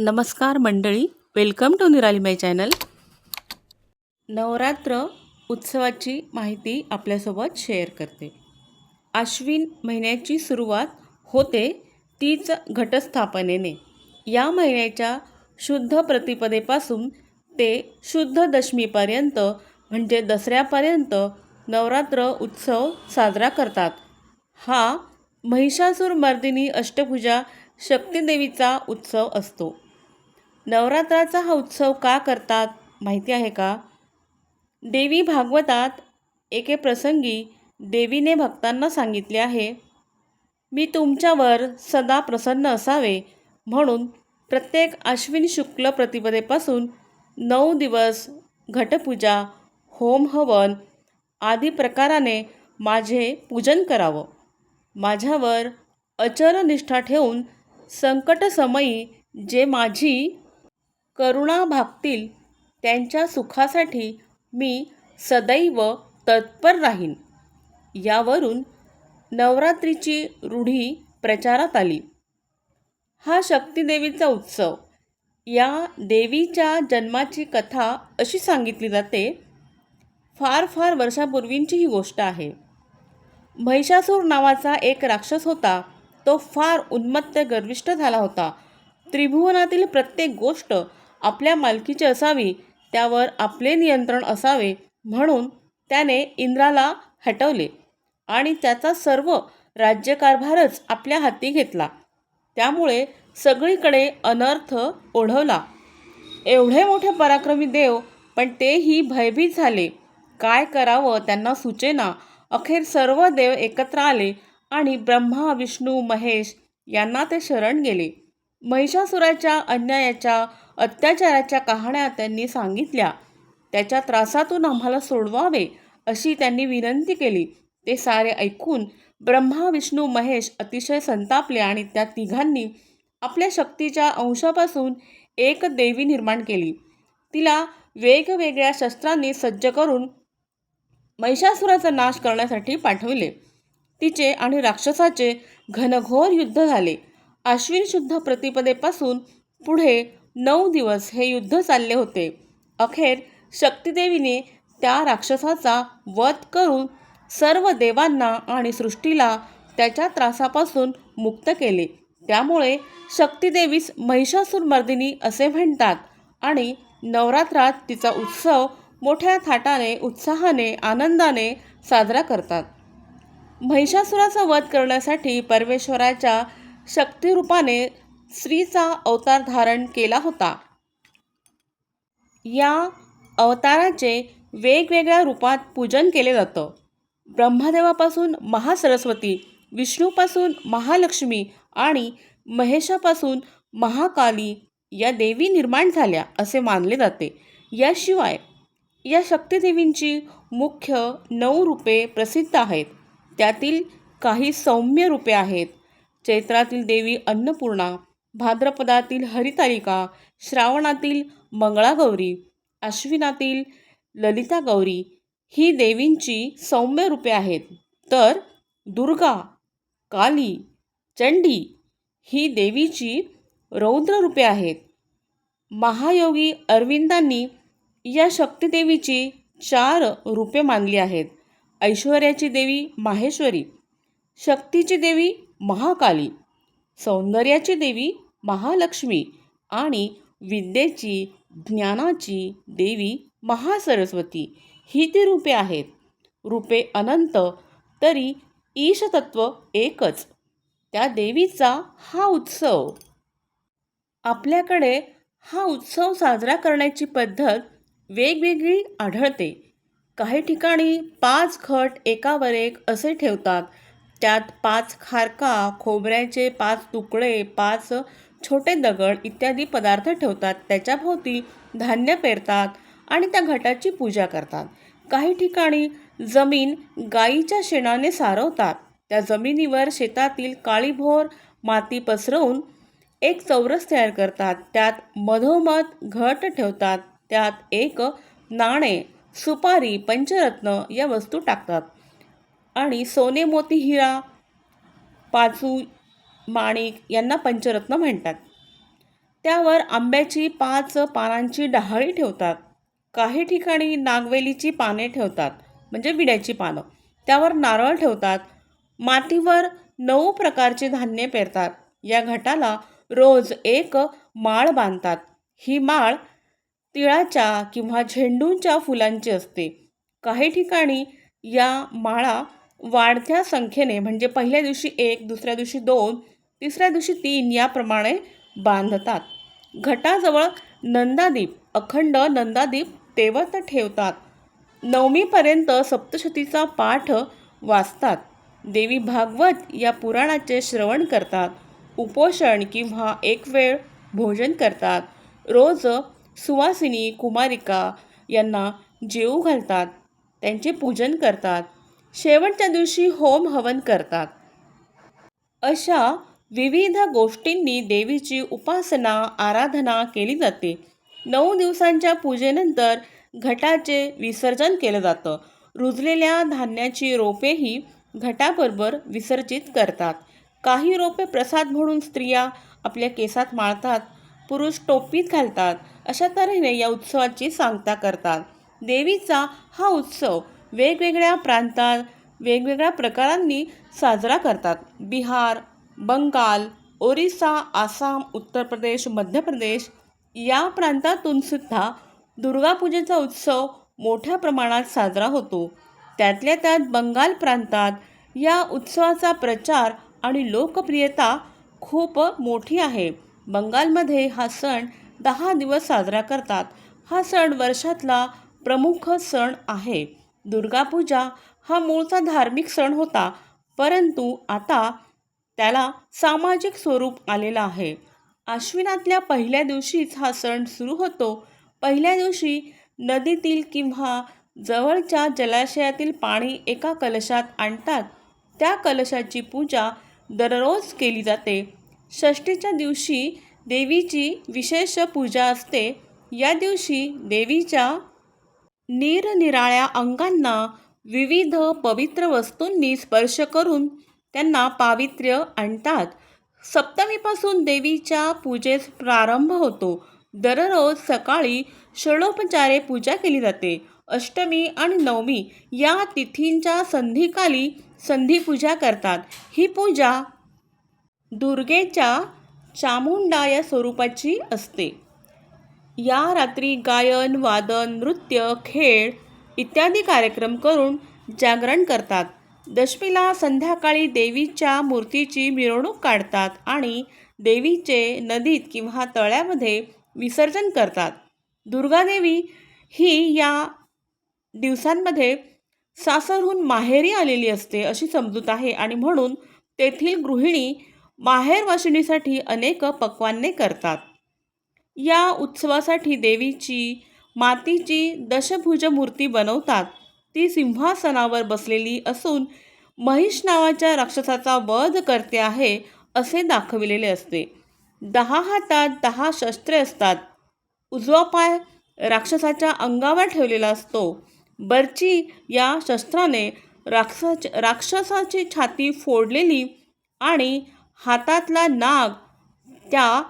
नमस्कार मंडळी welcome to निराली माय चॅनल नवरात्र उत्सवाची माहिती आपल्यासोबत शेअर करते. आश्विन महिन्याची सुरुवात होते तीच घटस्थापनेने. या महिन्याच्या शुद्ध प्रतिपदेपासून ते शुद्ध दशमीपर्यंत म्हणजे दसऱ्यापर्यंत नवरात्र उत्सव साजरा करतात. हा महिषासूर मर्दिनी अष्टभुजा शक्तिदेवीचा उत्सव असतो. नवरात्राचा हा उत्सव का करतात? माहिती आहे का? देवी भागवतात एके प्रसंगी देवीने भक्तांना सांगितले आहे मी तुमच्यावर सदा प्रसन्न असावे म्हणून प्रत्येक आश्विन शुक्ल प्रतिपदेपासून नऊ दिवस घटपूजा होम हवन आदी प्रकाराने माझे पूजन करावं. माझ्यावर अचल निष्ठा ठेवून संकटसमयी जे माझी करुणा भागतील त्यांच्या सुखासाठी मी सदैव तत्पर राहीन. यावरून नवरात्रीची रूढी प्रचारात आली. हा शक्तिदेवीचा उत्सव. या देवीच्या जन्माची कथा अशी सांगितली जाते. फार फार वर्षापूर्वींची ही गोष्ट आहे. महिषासूर नावाचा एक राक्षस होता. तो फार उन्मत्त गर्विष्ट झाला होता. त्रिभुवनातील प्रत्येक गोष्ट आपल्या मालकीची असावी त्यावर आपले नियंत्रण असावे म्हणून त्याने इंद्राला हटवले आणि त्याचा सर्व राज्यकारभारच आपल्या हाती घेतला. त्यामुळे सगळीकडे अनर्थ ओढवला. एवढे मोठे पराक्रमी देव पण तेही भयभीत झाले. काय करावं त्यांना सुचेना. अखेर सर्व देव एकत्र आले आणि ब्रह्मा विष्णू महेश यांना ते शरण गेले. महिषासुराच्या अन्यायाच्या अत्याचाराच्या कहाण्या त्यांनी सांगितल्या. त्याच्या त्रासातून आम्हाला सोडवावे अशी त्यांनी विनंती केली. ते सारे ऐकून ब्रह्मा विष्णू महेश अतिशय संतापले आणि त्या तिघांनी आपल्या शक्तीच्या अंशापासून एक देवी निर्माण केली. तिला वेगवेगळ्या शस्त्रांनी सज्ज करून महिषासुराचा नाश करण्यासाठी पाठविले. तिचे आणि राक्षसाचे घनघोर युद्ध झाले. आश्विन शुद्ध प्रतिपदेपासून पुढे नऊ दिवस हे युद्ध चालले होते. अखेर शक्तिदेवीने त्या राक्षसाचा वध करून सर्व देवांना आणि सृष्टीला त्याच्या त्रासापासून मुक्त केले. त्यामुळे शक्तिदेवीस महिषासुरमर्दिनी असे म्हणतात आणि नवरात्रात तिचा उत्सव मोठ्या थाटाने उत्साहाने आनंदाने साजरा करतात. महिषासुराचा वध करण्यासाठी परमेश्वराच्या शक्तिरूपाने स्त्रीचा अवतार धारण केला होता. या अवताराचे वेगवेगळ्या रूपात पूजन केले जातं. ब्रह्मदेवापासून महासरस्वती विष्णूपासून महालक्ष्मी आणि महेशापासून महाकाली या देवी निर्माण झाल्या असे मानले जाते. याशिवाय या शक्तिदेवींची मुख्य नऊ रूपे प्रसिद्ध आहेत. त्यातील काही सौम्य रूपे आहेत. चैत्रातील देवी अन्नपूर्णा भाद्रपदातील हरितालिका श्रावणातील मंगळागौरी आश्विनातील ललिता गौरी ही देवींची सौम्य रूपे आहेत. तर दुर्गा काली चंडी ही देवीची रौद्र रूपे आहेत. महायोगी अरविंदांनी या शक्तिदेवीची चार रूपे मानली आहेत. ऐश्वर्याची देवी माहेश्वरी शक्तीची देवी महाकाली सौंदर्याची देवी महालक्ष्मी आणि विद्येची ज्ञानाची देवी महासरस्वती. ही ती रूपे आहेत. रूपे अनंत तरी ईशतत्व एकच. त्या देवीचा हा उत्सव. आपल्याकडे हा उत्सव साजरा करण्याची पद्धत वेगवेगळी आढळते. काही ठिकाणी पाच खट एकावर एक असे ठेवतात. त्यात पाच खारका खोबऱ्याचे पाच तुकडे पाच छोटे दगड इत्यादी पदार्थ ठेवतात त्याच्याभोवती धान्य पेरतात आणि त्या घटाची पूजा करतात. काही ठिकाणी जमीन गाईच्या शेणाने सारवतात. त्या जमिनीवर शेतातील काळीभोर माती पसरवून एक चौरस तयार करतात. त्यात मधोमध घट ठेवतात. त्यात एक नाणे सुपारी पंचरत्न या वस्तू टाकतात. आणि सोने मोती हिरा पाचू माणिक यांना पंचरत्न म्हणतात. त्यावर आंब्याची पाच पानांची डहाळी ठेवतात. काही ठिकाणी नागवेलीची पाने ठेवतात म्हणजे विड्याची पानं. त्यावर नारळ ठेवतात. मातीवर नऊ प्रकारचे धान्य पेरतात. या घटाला रोज एक माळ बांधतात. ही माळ तिळाच्या किंवा झेंडूच्या फुलांची असते. काही ठिकाणी या माळा वाढत्या संख्येने म्हणजे पहिल्या दिवशी एक दुसऱ्या दिवशी दोन तिसऱ्या दिवशी तीन याप्रमाणे बांधतात. घटाजवळ नंदादीप अखंड नंदादीप तेवत ठेवतात. नवमीपर्यंत सप्तशतीचा पाठ वाचतात. देवी भागवत या पुराणाचे श्रवण करतात. उपोषण किंवा एक वेळ भोजन करतात. रोज सुवासिनी कुमारिका यांना जेऊ घालतात. त्यांचे पूजन करतात. शेवटच्या दिवशी होम हवन करतात. अशा विविध गोष्टींनी देवीची उपासना आराधना केली जाते. नऊ दिवसांच्या पूजेनंतर घटाचे विसर्जन केलं जातं. रुजलेल्या धान्याची रोपेही घटाबरोबर विसर्जित करतात. काही रोपे प्रसाद म्हणून स्त्रिया आपल्या केसात माळतात पुरुष टोपीत घालतात अशा तऱ्हेने या उत्सवाची सांगता करतात. देवीचा हा उत्सव वेगवेगळ्या प्रांतात वेगवेगळ्या प्रकारांनी साजरा करतात. बिहार बंगाल ओरिसा आसाम उत्तर प्रदेश मध्य प्रदेश या प्रांतातून सुद्धा दुर्गापूजेचा उत्सव मोठ्या प्रमाणात साजरा होतो. त्यातल्या त्यात बंगाल प्रांतात या उत्सवाचा प्रचार आणि लोकप्रियता खूप मोठी आहे. बंगालमध्ये हा सण दहा दिवस साजरा करतात. हा सण वर्षातला प्रमुख सण आहे. दुर्गापूजा हा मूळचा धार्मिक सण होता परंतु आता त्याला सामाजिक स्वरूप आलेलं आहे. आश्विनातल्या पहिल्या दिवशीच हा सण सुरू होतो. पहिल्या दिवशी नदीतील किंवा जवळच्या जलाशयातील पाणी एका कलशात आणतात. त्या कलशाची पूजा दररोज केली जाते. षष्टीच्या दिवशी देवीची विशेष पूजा असते. या दिवशी देवीच्या निरनिराळ्या अंगांना विविध पवित्र वस्तूंनी स्पर्श करून त्यांना पावित्र्य आणतात. सप्तमीपासून देवीच्या पूजेस प्रारंभ होतो. दररोज सकाळी षडोपचारे पूजा केली जाते. अष्टमी आणि नवमी या तिथींच्या संधीकाली संधीपूजा करतात. ही पूजा दुर्गेच्या चामुंडा या स्वरूपाची असते. या रात्री गायन वादन नृत्य खेळ इत्यादी कार्यक्रम करून जागरण करतात. दशमीला संध्याकाळी देवीच्या मूर्तीची मिरवणूक काढतात आणि देवीचे नदीत किंवा तळ्यामध्ये विसर्जन करतात. दुर्गादेवी ही या दिवसांमध्ये सासरहून माहेरी आलेली असते अशी समजूत आहे आणि म्हणून तेथील गृहिणी माहेर वाशिणीसाठी अनेक पक्वान्ने करतात. या उत्सवासाठी देवीची मातीची दशभुज मूर्ती बनवतात. ती सिंहासनावर बसलेली असून महिष नावाच्या राक्षसाचा वध करते आहे असे दाखविलेले असते. दहा हातात दहा शस्त्रे असतात. उजवा पाय राक्षसाच्या अंगावर ठेवलेला असतो. बर्ची या शस्त्राने राक्षस राक्षसाची छाती फोडलेली आणि हातातला नाग त्या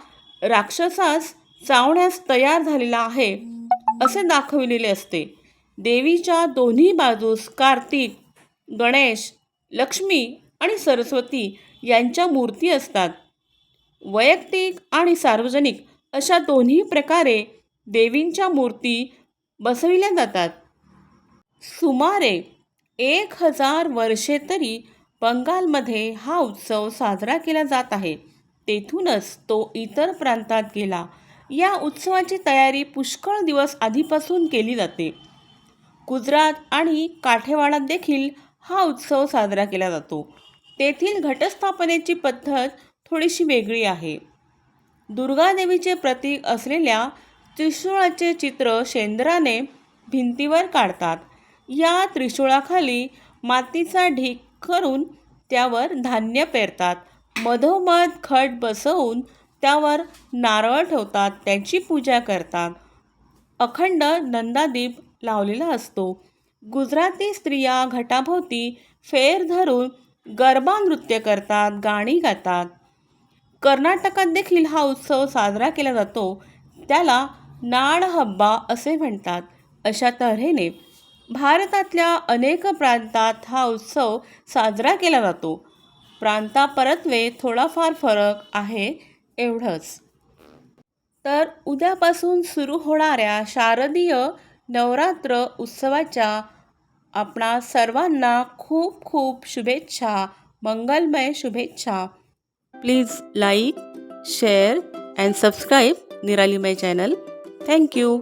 राक्षसास चावण्यास तयार झालेला आहे असे दाखविलेले असते. देवीच्या दोन्ही बाजूस कार्तिक गणेश लक्ष्मी आणि सरस्वती यांच्या मूर्ती असतात. वैयक्तिक आणि सार्वजनिक अशा दोन्ही प्रकारे देवींच्या मूर्ती बसविल्या जातात. सुमारे एक हजार वर्षे तरी बंगालमध्ये हा उत्सव साजरा केला जात आहे. तेथूनच तो इतर प्रांतात गेला. या उत्सवाची तयारी पुष्कळ दिवस आधीपासून केली जाते. गुजरात आणि काठेवाडात देखील हा उत्सव साजरा केला जातो. तेथील घटस्थापनेची पद्धत थोडीशी वेगळी आहे. दुर्गादेवीचे प्रतीक असलेल्या त्रिशूळाचे चित्र शेंद्राने भिंतीवर काढतात. या त्रिशूळाखाली मातीचा ढीक करून त्यावर धान्य पेरतात. मधोमध खट बसवून त्यावर नारळ ठेवतात त्याची पूजा करतात. अखंड नंदादीप लावलेला असतो. गुजराती स्त्रिया घटाभोवती फेर धरून गरबा नृत्य करतात गाणी गातात. कर्नाटकात देखील हा उत्सव साजरा केला जातो. त्याला नाड हब्बा असे म्हणतात. अशा तऱ्हेने भारतातल्या अनेक प्रांतात हा उत्सव साजरा केला जातो. प्रांतापरत्वे थोडाफार फरक आहे एवढंच. तर उद्यापासून सुरू होणाऱ्या शारदीय नवरात्र उत्सवाच्या आपणा सर्वांना खूप खूप शुभेच्छा मंगलमय शुभेच्छा. Please like share and subscribe Nirali my channel thank you